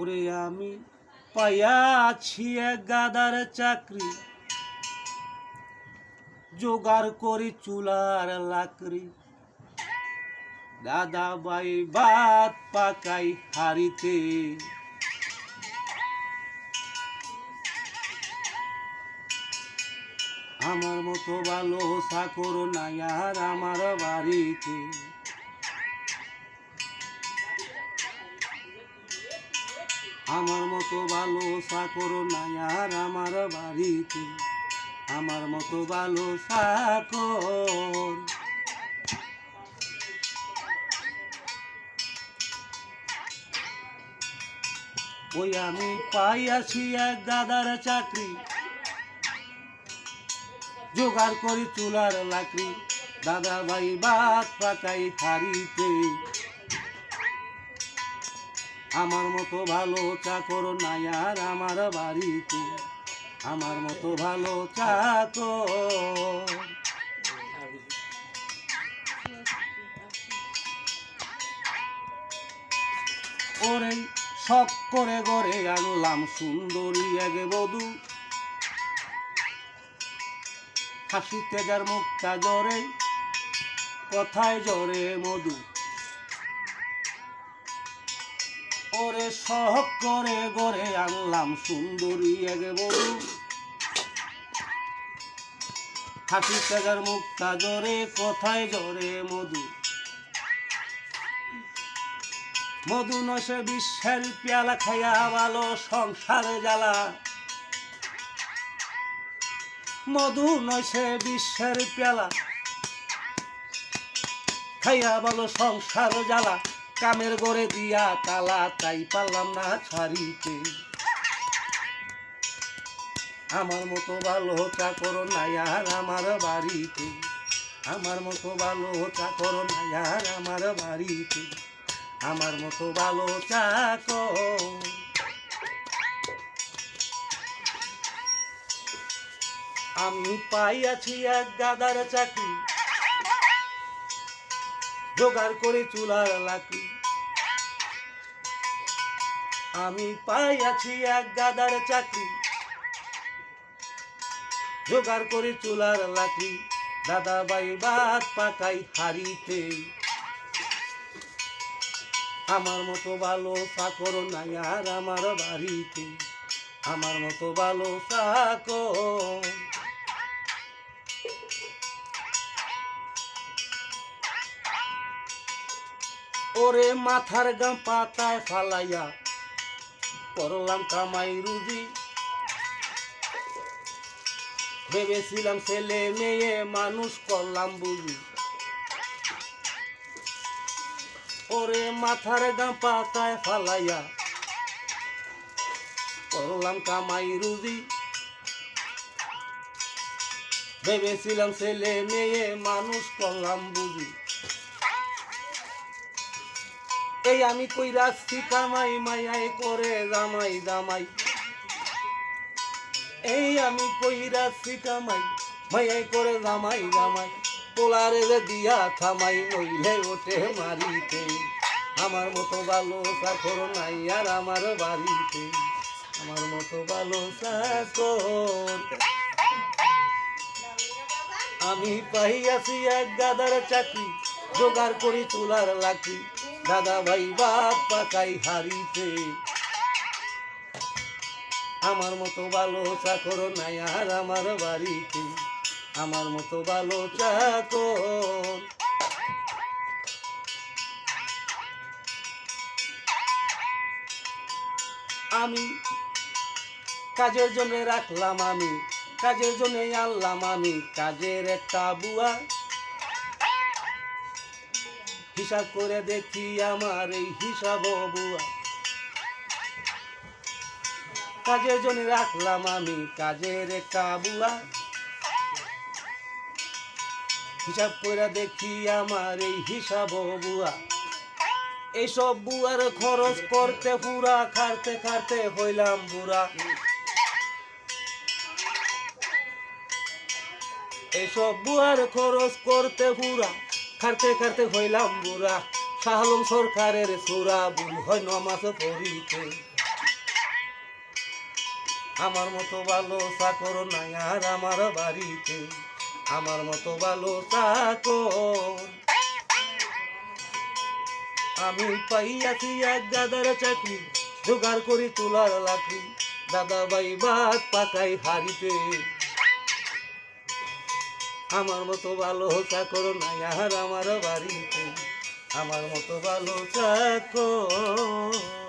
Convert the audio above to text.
ওরে আমি পাইয়াছি এক গাদার চাকরি। জোগাড় করি চুলার লাকড়ি। দাদা বাই ভাত পাকাই হারিতে আমার মতো ভালো সাকর নাই আর আমার বাড়িতে। আমার মতো ভালো সাকর নাই আর আমার বাড়িতে। আমার মতো ভালো সাকর। ওই আমি পাইয়াছি এক দাদার চাকরি। জোগাড় করি চুলার লাকড়ি। দাদা ভাই ভাত পাকাই হারিতে আমার মতো ভালো চাকর নাই আর আমার বাড়িতে। আমার মতো ভালো চাকর। ওরে শখ করে গড়ে আনলাম সুন্দরী এগে বধু। হাসিতে যার মুখটা জরে, কথায় জরে মধু। ওরে শখ করে গড়ে আনলাম সুন্দরী এগে বধূ হাসিতে যার মুখটা জরে, কথায় জরে মধু। মধু নসে বিশ্বের পেয়ালা খাইয়া ভালো সংসারে জ্বালা। মধু নসে বিশ্বের পেয়ালা খাইয়া ভালো সংসার জ্বালা। কামের গড়ে দিয়া তালা তাই পারলাম না ছাড়িতে। আমার মতো ভালো চাকর নাই আর আমার বাড়িতে। আমার মতো ভালো চাকর নাই আর আমার বাড়িতে। আমার মতো ভালো চাকর। আমি পাইয়াছি এক গাদার চাকরি। জোগাড় করে চুলার লাকড়ি। আমি পাইয়াছি এক গাদার চাকরি। জোগাড় করে চুলার লাকড়ি দাদা বাই ভাত পাকাই হারিতে আমার মতো ভালো চাকর নাই আর আমার বাড়িতে। আমার মতো ভালো চাকর। ওরে মাথার গাম পাতায় ফালাইয়া করলাম কামাই রুজি। ভেবেছিলাম ছেলে মেয়ে মানুষ করলাম বুঝি। ওরে মাথার গাম পাতায় ফালাইয়া করলাম কামাই রুজি। ভেবেছিলাম ছেলে মেয়ে মানুষ করলাম বুঝি। এই আমি কই রাখছি কামাই মাইয়াই করে জামাই দামাই এই আমি কই রাখছি কামাই মাইয়াই করে জামাই জামাই। পোলারে যে দিয়া থামাই, নইলে ওঠে মারিতে। আমার মতো ভালো চাকর নাই আর আমার বাড়িতে। আমার মতো ভালো চাকর আমি পাইয়াছি এক গাদার চাকরি, জোগাড় করি চুলার লাকড়ি দাদা ভাই, বাপ পাকাই হারিতে আমার মতো ভালো চাকর নাই আর আমার বাড়িতে। আমার মতো ভালো চাকর। আমি কাজের জন্য রাখলাম আমি, কাজের জন্যই আনলাম আমি, কাজের একটা বুয়া। হিসাব করে দেখি আমার এই হিসাব বুয়া কাজের জন্য রাখলাম আমি কাজের একটা বুয়া। হিসাব করে দেখি আমার এই হিসাব বুয়া এইসব বুয়ার খরচ করতে পুরা খারতে খারতে হইলাম বুড়া। এসব বুয়ার খরচ করতে পুরা খারতে খারতে হইলাম বুড়া। শাহলম সরকারের সুরা হয় পড়িতে। আমার মতো ভালো চাকর নাই আর আমার বাড়িতে। আমার মতো ভালো চাকর। আমি পাইয়াছি এক দাদার চাকরি, জোগাড় করি তোলার লাকড়ি। দাদা ভাই ভাত পাকাই হারিতে আমার মতো ভালো চাকর নাই আর আমার বাড়িতে। আমার মতো ভালো চাকর।